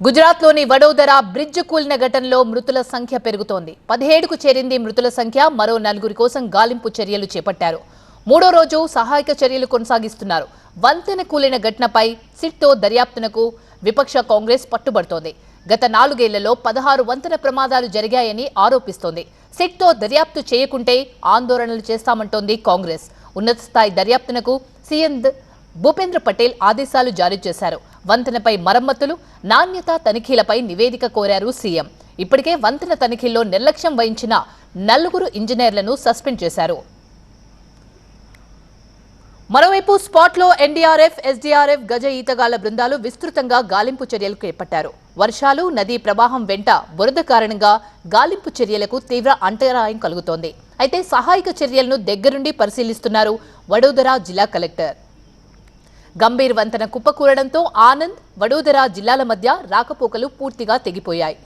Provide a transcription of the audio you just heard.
గుజరాత్లోని వడోదర బ్రిడ్జ్ కూలిన ఘటనలో మృతుల సంఖ్య పెరుగుతోంది. పదిహేడుకు చేరింది మృతుల సంఖ్య మరో నలుగురి కోసం గాలింపు చర్యలు చేపట్టారు. మూడో రోజు సహాయక చర్యలు కొనసాగిస్తున్నారు. వంతెన కూలిన ఘటనపై సిట్తో దర్యాప్తునకు విపక్ష కాంగ్రెస్ పట్టుబడుతోంది. గత నాలుగేళ్ళలో పదహారు వంతెన ప్రమాదాలు జరిగాయని ఆరోపిస్తోంది. సిట్తో దర్యాప్తు చేయకుంటే ఆందోళనలు చేస్తామంటోంది కాంగ్రెస్. ఉన్నత స్థాయి దర్యాప్తునకు సీఎం భూపేంద్ర పటేల్ ఆదేశాలు జారీ చేశారు. వంతెనపై మరమ్మతులు నాణ్యత తనిఖీలపై నివేదిక కోరారు సీఎం. ఇప్పటికే వంతెన తనిఖీల్లో నిర్లక్ష్యం వహించిన నలుగురు ఇంజనీర్లను సస్పెండ్ చేశారు. మరోవైపు స్పాట్లో ఎన్డీఆర్ఎఫ్ ఎస్డీఆర్ఎఫ్ గజ ఈతగాళ్ళ బృందాలు విస్తృతంగా గాలింపు చర్యలు చేపట్టారు వర్షాలు నదీ ప్రవాహం వెంట బురద కారణంగా గాలింపు చర్యలకు తీవ్ర అంతరాయం కలుగుతోంది. అయితే సహాయక చర్యలను దగ్గరుండి పరిశీలిస్తున్నారు వడోదరా జిల్లా కలెక్టర్. గంభీర్ వంతెన కుప్పకూరడంతో ఆనంద్ వడోదర జిల్లాల మధ్య రాకపోకలు పూర్తిగా తెగిపోయాయి.